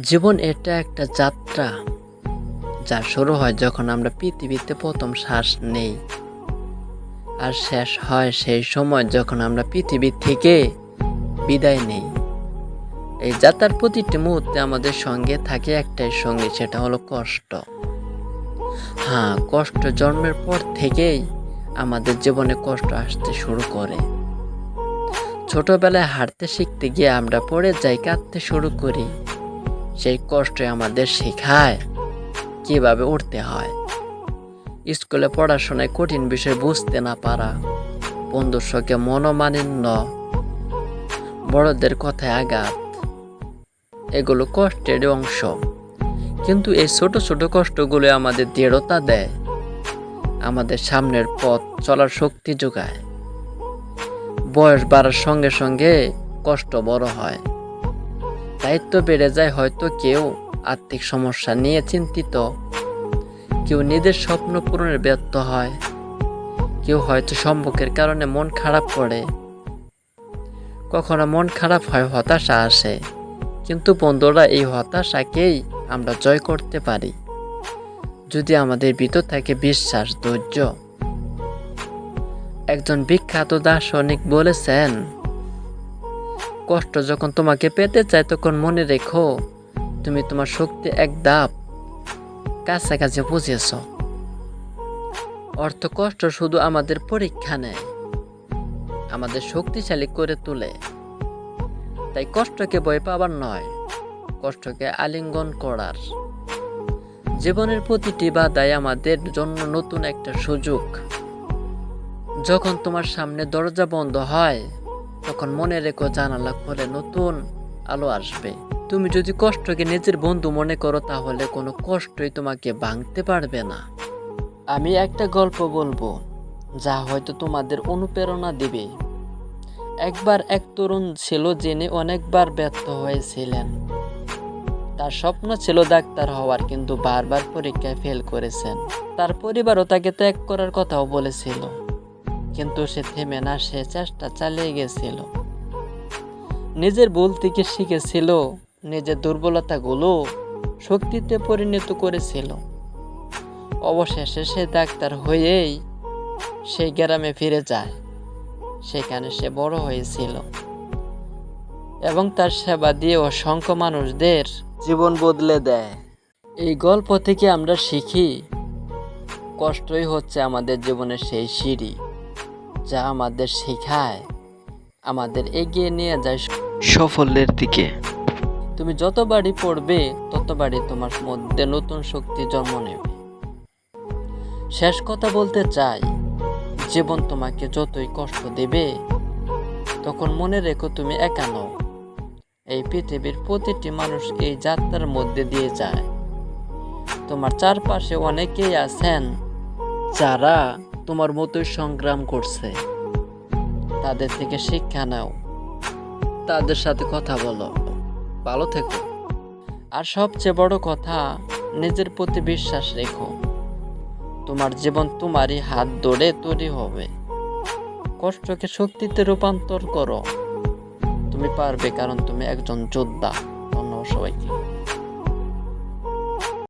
জীবন এটা একটা যাত্রা যা শুরু হয় যখন আমরা পৃথিবীতে প্রথম শ্বাস নেই। আর শেষ হয় সেই সময় যখন আমরা পৃথিবী থেকে বিদায় নেই। এই যাত্রার প্রতিটি মুহূর্তে আমাদের সঙ্গে থাকে একটাই সঙ্গে, সেটা হলো কষ্ট। হ্যাঁ কষ্ট জন্মের পর থেকেই আমাদের জীবনে কষ্ট আসতে শুরু করে। ছোটবেলায় হাঁটতে শিখতে গিয়ে আমরা পড়ে যাই, কাঁদতে শুরু করি। সেই কষ্টে আমাদের শেখায়। কীভাবে উঠতে হয়? স্কুলে পড়াশোনায় কঠিন বিষয় বুঝতে না পারা। বন্ধুর সঙ্গে মনোমালিন্য। বড়দের কথায় আঘাত। এগুলো কষ্টের অংশ। কিন্তু এই ছোট ছোট কষ্টগুলো আমাদের দৃঢ়তা দেয়। আমাদের সামনের পথ চলার শক্তি যোগায়। বয়স বাড়ার সঙ্গে সঙ্গে কষ্ট বড় হয়। দায়িত্ব বেড়ে যায় হয়তো কেউ আর্থিক সমস্যা নিয়ে চিন্তিত। কেউ নিজের স্বপ্ন পূরণের ব্যর্থ হয়। কেউ হয়তো সম্পর্কের কারণে মন খারাপ করে। কখনো মন খারাপ হয়, হতাশা আসে। কিন্তু বন্ধুরা, এই হতাশাকেই আমরা জয় করতে পারি। যদি আমাদের ভিতর থাকে বিশ্বাস, ধৈর্য। একজন বিখ্যাত দার্শনিক বলেছেন কষ্ট যখন তোমাকে পেতে চায় তখন মনে রেখো, তুমি তোমার শক্তি এক ধাপ কাছাকাছি বুঝেছ অর্থ কষ্ট শুধু আমাদের পরীক্ষা নেয়, আমাদের শক্তিশালী করে তোলে। তাই কষ্টকে ভয় পাবার নয়, কষ্টকে আলিঙ্গন করার। জীবনের প্রতিটি বাধাই আমাদের জন্য নতুন একটা সুযোগ। যখন তোমার সামনে দরজা বন্ধ হয় তখন মনে রেখো জানালা খুলে নতুন আলো আসবে। তুমি যদি কষ্টকে নিজের বন্ধু মনে করো, তাহলে কোনো কষ্টই তোমাকে ভাঙতে পারবে না। আমি একটা গল্প বলব, যা হয়তো তোমাদের অনুপ্রেরণা দেবে। একবার এক তরুণ ছিল যিনি অনেকবার ব্যর্থ হয়েছিলেন। তার স্বপ্ন ছিল ডাক্তার হওয়ার, কিন্তু বারবার পরীক্ষায় ফেল করেছেন। তার পরিবারও তাকে ত্যাগ করার কথাও বলেছিল। কিন্তু সে থেমে না, সে চেষ্টা চালিয়ে গেছিল। নিজের ভুল থেকে শিখেছিল, নিজের দুর্বলতাগুলো শক্তিতে পরিণত করেছিল। অবশেষে সে ডাক্তার হয়েই সেই গ্রামে ফিরে যায়, সেখানে সে বড় হয়েছিল এবং তার সেবা দিয়ে অসংখ্য মানুষদের জীবন বদলে দেয়। এই গল্প থেকে আমরা শিখি, কষ্টই হচ্ছে আমাদের জীবনের সেই সিঁড়ি। যা আমাদের শেখায় আমাদের এগিয়ে নিয়ে যায় সাফল্যের দিকে। তুমি যতবারই পড়বে ততবারই তোমার মধ্যে নতুন শক্তি জন্ম নেবে। শেষ কথা বলতে চাই জীবন তোমাকে যতই কষ্ট দেবে তখন মনে রেখো তুমি একা নও। এই পৃথিবীর প্রতিটি মানুষ এই যাত্রার মধ্যে দিয়ে যায়। তোমার চারপাশে অনেকেই আছেন যারা তোমার মতোই সংগ্রাম করছে। তাদের থেকে শিক্ষা নাও। তাদের সাথে কথা বলো। ভালো থেকো। আর সবচেয়ে বড় কথা, নিজের প্রতি বিশ্বাস রেখো। তোমার জীবন তোমারই হাত ধরে তৈরি হবে। কষ্টকে শক্তিতে রূপান্তর করো। তুমি পারবে, কারণ তুমি একজন যোদ্ধা। ধন্যবাদ সবাইকে।